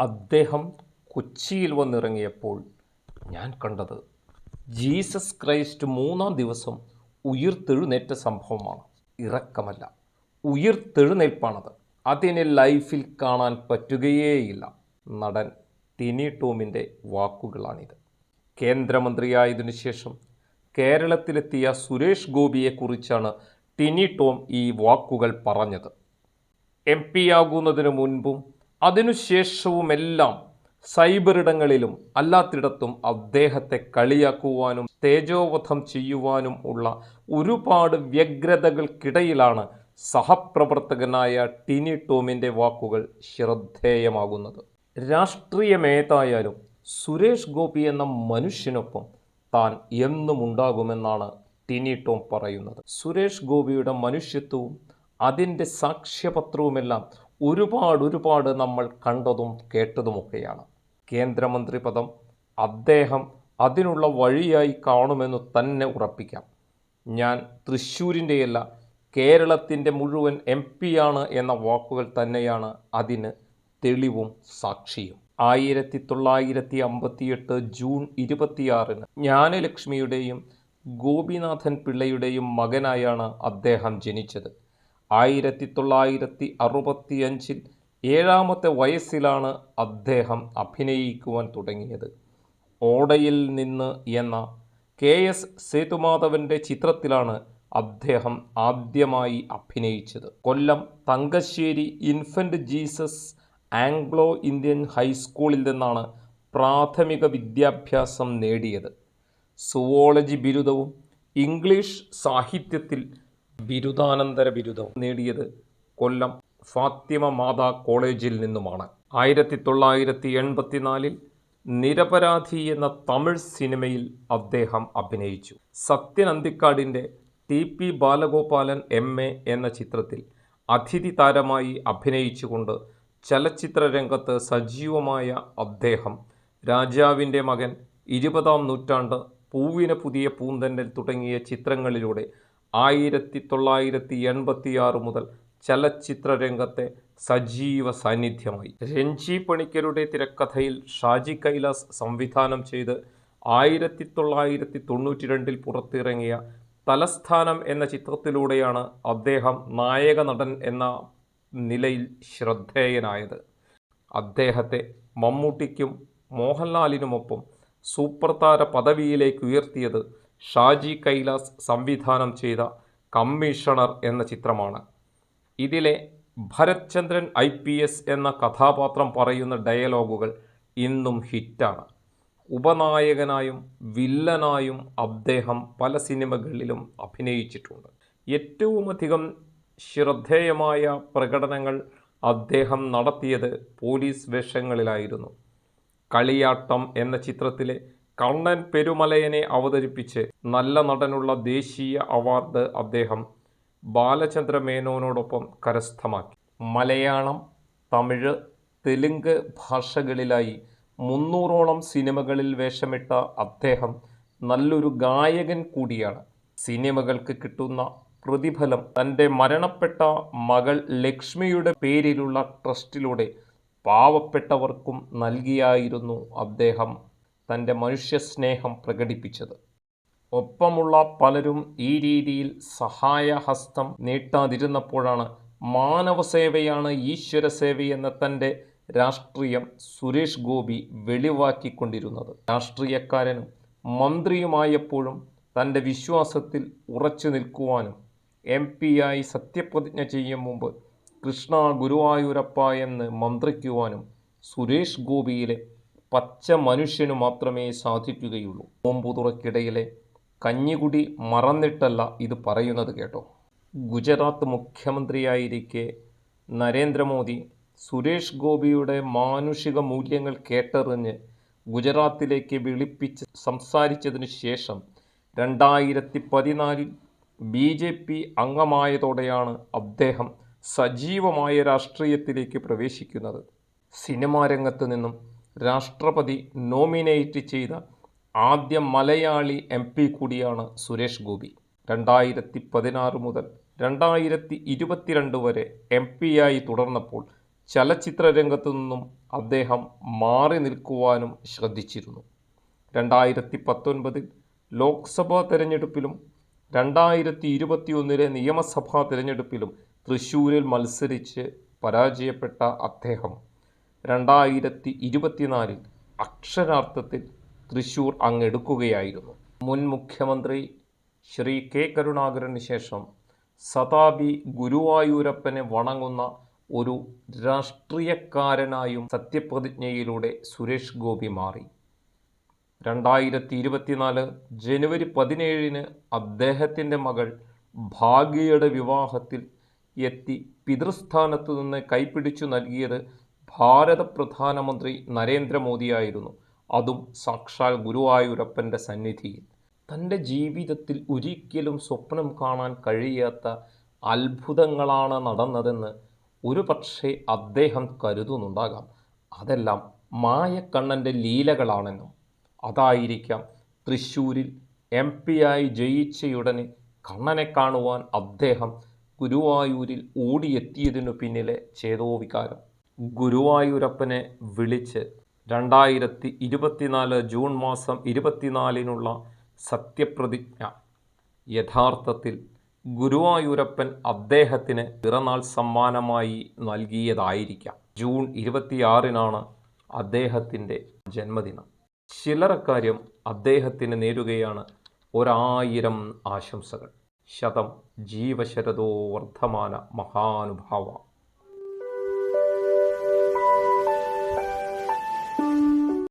അദ്ദേഹം കൊച്ചിയിൽ വന്നിറങ്ങിയപ്പോൾ ഞാൻ കണ്ടത് ജീസസ് ക്രൈസ്റ്റ് മൂന്നാം ദിവസം ഉയർത്തെഴുന്നേറ്റ സംഭവമാണ്. ഇറക്കമല്ല ഉയർത്തെഴുന്നേൽപ്പാണത്. അതിനെ ലൈഫിൽ കാണാൻ പറ്റുകയേയില്ല. നടൻ ടിനി ടോമിന്റെ വാക്കുകളാണിത്. കേന്ദ്രമന്ത്രിയായതിനു ശേഷം കേരളത്തിലെത്തിയ സുരേഷ് ഗോപിയെക്കുറിച്ചാണ് ടിനി ടോം ഈ വാക്കുകൾ പറഞ്ഞത്. എം ആകുന്നതിനു മുൻപും അതിനുശേഷവുമെല്ലാം സൈബറിടങ്ങളിലും അല്ലാത്തിടത്തും അദ്ദേഹത്തെ കളിയാക്കുവാനും തേജോവധം ചെയ്യുവാനും ഉള്ള ഒരുപാട് വ്യഗ്രതകൾക്കിടയിലാണ് സഹപ്രവർത്തകനായ ടിനി ടോമിന്റെ വാക്കുകൾ ശ്രദ്ധേയമാകുന്നത്. രാഷ്ട്രീയമേതായാലും സുരേഷ് ഗോപി എന്ന മനുഷ്യനൊപ്പം താൻ എന്നും ഉണ്ടാകുമെന്നാണ് ടിനി ടോം പറയുന്നത്. സുരേഷ് ഗോപിയുടെ മനുഷ്യത്വവും അതിന്റെ സാക്ഷ്യപത്രവുമെല്ലാം ഒരുപാട് ഒരുപാട് നമ്മൾ കണ്ടതും കേട്ടതുമൊക്കെയാണ്. കേന്ദ്രമന്ത്രി പദം അദ്ദേഹം അതിനുള്ള വഴിയായി കാണുമെന്ന് തന്നെ ഉറപ്പിക്കാം. ഞാൻ തൃശ്ശൂരിന്റെയല്ല കേരളത്തിന്റെ മുഴുവൻ എം പിയാണ് എന്ന വാക്കുകൾ തന്നെയാണ് അതിന് തെളിവും സാക്ഷിയും. ആയിരത്തി തൊള്ളായിരത്തി അമ്പത്തിയെട്ട് ജൂൺ ഇരുപത്തിയാറിന് ജ്ഞാനലക്ഷ്മിയുടെയും ഗോപിനാഥൻ പിള്ളയുടെയും മകനായാണ് അദ്ദേഹം ജനിച്ചത്. ആയിരത്തി തൊള്ളായിരത്തി അറുപത്തിയഞ്ചിൽ ഏഴാമത്തെ വയസ്സിലാണ് അദ്ദേഹം അഭിനയിക്കുവാൻ തുടങ്ങിയത്. ഓടയിൽ നിന്ന് എന്ന കെ എസ് സേതുമാധവന്റെ ചിത്രത്തിലാണ് അദ്ദേഹം ആദ്യമായി അഭിനയിച്ചത്. Kollam Thangassery infant Jesus Anglo Indian ഹൈസ്കൂളിൽ നിന്നാണ് പ്രാഥമിക വിദ്യാഭ്യാസം നേടിയത്. സുവോളജി ബിരുദവും ഇംഗ്ലീഷ് സാഹിത്യത്തിൽ ബിരുദാനന്തര ബിരുദം നേടിയത് കൊല്ലം ഫാത്തിമ മാതാ കോളേജിൽ നിന്നുമാണ്. ആയിരത്തി തൊള്ളായിരത്തി എൺപത്തിനാലിൽ നിരപരാധി എന്ന തമിഴ് സിനിമയിൽ അദ്ദേഹം അഭിനയിച്ചു. Sathyan അന്തിക്കാടിന്റെ T P Balagopalan M A എന്ന ചിത്രത്തിൽ അതിഥി താരമായി അഭിനയിച്ചുകൊണ്ട് ചലച്ചിത്ര രംഗത്ത് സജീവമായ അദ്ദേഹം രാജാവിന്റെ മകൻ ഇരുപതാം നൂറ്റാണ്ട് പൂവിന് പുതിയ പൂന്തന്നൽ തുടങ്ങിയ ചിത്രങ്ങളിലൂടെ ആയിരത്തി തൊള്ളായിരത്തി എൺപത്തിയാറ് മുതൽ ചലച്ചിത്ര രംഗത്തെ സജീവ സാന്നിധ്യമായി രഞ്ജി പണിക്കരുടെ തിരക്കഥയിൽ ഷാജി കൈലാസ് സംവിധാനം ചെയ്ത് ആയിരത്തി തൊള്ളായിരത്തി തൊണ്ണൂറ്റി രണ്ടിൽ പുറത്തിറങ്ങിയ തലസ്ഥാനം എന്ന ചിത്രത്തിലൂടെയാണ് അദ്ദേഹം നായക നടൻ എന്ന നിലയിൽ ശ്രദ്ധേയനായത്. അദ്ദേഹത്തെ മമ്മൂട്ടിക്കും മോഹൻലാലിനുമൊപ്പം സൂപ്പർ താര പദവിയിലേക്ക് ഉയർത്തിയത് ഷാജി കൈലാസ് സംവിധാനം ചെയ്ത കമ്മീഷണർ എന്ന ചിത്രമാണ്. ഇതിലെ Bharath Chandran I P S എന്ന കഥാപാത്രം പറയുന്ന ഡയലോഗുകൾ ഇന്നും ഹിറ്റാണ്. ഉപനായകനായും വില്ലനായും അദ്ദേഹം പല സിനിമകളിലും അഭിനയിച്ചിട്ടുണ്ട്. ഏറ്റവുമധികം ശ്രദ്ധേയമായ പ്രകടനങ്ങൾ അദ്ദേഹം നടത്തിയത് പോലീസ് വേഷങ്ങളിലായിരുന്നു. കളിയാട്ടം എന്ന ചിത്രത്തിലെ കണ്ണൻ പെരുമലയനെ അവതരിപ്പിച്ച് നല്ല നടനുള്ള ദേശീയ അവാർഡ് അദ്ദേഹം ബാലചന്ദ്ര മേനോനോടൊപ്പം കരസ്ഥമാക്കി. മലയാളം തമിഴ് തെലുങ്ക് ഭാഷകളിലായി മുന്നൂറോളം സിനിമകളിൽ വേഷമിട്ട അദ്ദേഹം നല്ലൊരു ഗായകൻ കൂടിയാണ്. സിനിമകൾക്ക് കിട്ടുന്ന പ്രതിഫലം തന്റെ മരണപ്പെട്ട മകൾ ലക്ഷ്മിയുടെ പേരിലുള്ള ട്രസ്റ്റിലൂടെ പാവപ്പെട്ടവർക്കും നൽകിയായിരുന്നു അദ്ദേഹം. തന്റെ മനുഷ്യസ്നേഹം പ്രകടിപ്പിച്ചത്. ഒപ്പമുള്ള പലരും ഈ രീതിയിൽ സഹായഹസ്തം നീട്ടാതിരുന്നപ്പോഴാണ് മാനവസേവയാണ് ഈശ്വര സേവയെന്ന തന്റെ രാഷ്ട്രീയം സുരേഷ് ഗോപി വെളിവാക്കിക്കൊണ്ടിരുന്നത്. രാഷ്ട്രീയക്കാരനും മന്ത്രിയുമായപ്പോഴും തന്റെ വിശ്വാസത്തിൽ ഉറച്ചു നിൽക്കുവാനും എം പിയായി സത്യപ്രതിജ്ഞ ചെയ്യും മുമ്പ് കൃഷ്ണ ഗുരുവായൂരപ്പ എന്ന് മന്ത്രിക്കുവാനും സുരേഷ് ഗോപിയിലെ പച്ച മനുഷ്യനു മാത്രമേ സാധിക്കുകയുള്ളൂ. ഓമ്പുതുറക്കിടയിലെ കഞ്ഞികുടി മറന്നിട്ടല്ല ഇത് പറയുന്നത് കേട്ടോ. ഗുജറാത്ത് മുഖ്യമന്ത്രിയായിരിക്കെ നരേന്ദ്രമോദി സുരേഷ് ഗോപിയുടെ മാനുഷിക മൂല്യങ്ങൾ കേട്ടറിഞ്ഞ് ഗുജറാത്തിലേക്ക് വിളിപ്പിച്ച് സംസാരിച്ചതിന് ശേഷം രണ്ടായിരത്തി പതിനാലിൽ ബി ജെ പി അംഗമായതോടെയാണ് അദ്ദേഹം സജീവമായ രാഷ്ട്രീയത്തിലേക്ക് പ്രവേശിക്കുന്നത്. സിനിമാ രംഗത്ത് നിന്നും രാഷ്ട്രപതി നോമിനേറ്റ് ചെയ്ത ആദ്യ മലയാളി എം പി കൂടിയാണ് സുരേഷ് ഗോപി. രണ്ടായിരത്തി പതിനാറ് മുതൽ രണ്ടായിരത്തി ഇരുപത്തിരണ്ട് വരെ എം പിയായി തുടർന്നപ്പോൾ ചലച്ചിത്ര രംഗത്തു നിന്നും അദ്ദേഹം മാറി നിൽക്കുവാനും ശ്രദ്ധിച്ചിരുന്നു. രണ്ടായിരത്തി പത്തൊൻപതിൽ ലോക്സഭാ തെരഞ്ഞെടുപ്പിലും രണ്ടായിരത്തി ഇരുപത്തിയൊന്നിലെ നിയമസഭാ തിരഞ്ഞെടുപ്പിലും തൃശ്ശൂരിൽ മത്സരിച്ച് പരാജയപ്പെട്ട അദ്ദേഹം രണ്ടായിരത്തി ഇരുപത്തിനാലിൽ അക്ഷരാർത്ഥത്തിൽ തൃശൂർ അങ്ങെടുക്കുകയായിരുന്നു. മുൻ മുഖ്യമന്ത്രി ശ്രീ കെ കരുണാകരന് ശേഷം സതാബി ഗുരുവായൂരപ്പനെ വണങ്ങുന്ന ഒരു രാഷ്ട്രീയക്കാരനായും സത്യപ്രതിജ്ഞയിലൂടെ സുരേഷ് ഗോപി മാറി. രണ്ടായിരത്തി ഇരുപത്തിനാല് ജനുവരി പതിനേഴിന് അദ്ദേഹത്തിന്റെ മകൾ ഭാഗ്യയുടെ വിവാഹത്തിൽ എത്തി പിതൃസ്ഥാനത്തു നിന്ന് കൈപ്പിടിച്ചു നൽകിയത് ഭാരത പ്രധാനമന്ത്രി നരേന്ദ്രമോദിയായിരുന്നു. അതും സാക്ഷാൽ ഗുരുവായൂരപ്പന്റെ സന്നിധിയിൽ. തന്റെ ജീവിതത്തിൽ ഒരിക്കലും സ്വപ്നം കാണാൻ കഴിയാത്ത അത്ഭുതങ്ങളാണ് നടന്നതെന്ന് ഒരു പക്ഷേ അദ്ദേഹം കരുതുന്നുണ്ടാകാം. അതെല്ലാം മായക്കണ്ണന്റെ ലീലകളാണെന്നും. അതായിരിക്കാം തൃശ്ശൂരിൽ എം പി ആയി ജയിച്ചയുടനെ കണ്ണനെ കാണുവാൻ അദ്ദേഹം ഗുരുവായൂരിൽ ഓടിയെത്തിയതിനു പിന്നിലെ ചേതോവികാരം ഗുരുവായൂരപ്പനെ വിളിച്ച് രണ്ടായിരത്തി ഇരുപത്തിനാല് ജൂൺ മാസം ഇരുപത്തിനാലിനുള്ള സത്യപ്രതിജ്ഞ. യഥാർത്ഥത്തിൽ ഗുരുവായൂരപ്പൻ അദ്ദേഹത്തിന് പിറന്നാൾ സമ്മാനമായി നൽകിയതായിരിക്കാം. ജൂൺ ഇരുപത്തിയാറിനാണ് അദ്ദേഹത്തിന്റെ ജന്മദിനം. ചിലറക്കാര്യം അദ്ദേഹത്തിന് നേരുകയാണ് ഒരായിരം ആശംസകൾ. ശതം ജീവശരതോ വർദ്ധമാന മഹാനുഭാവ.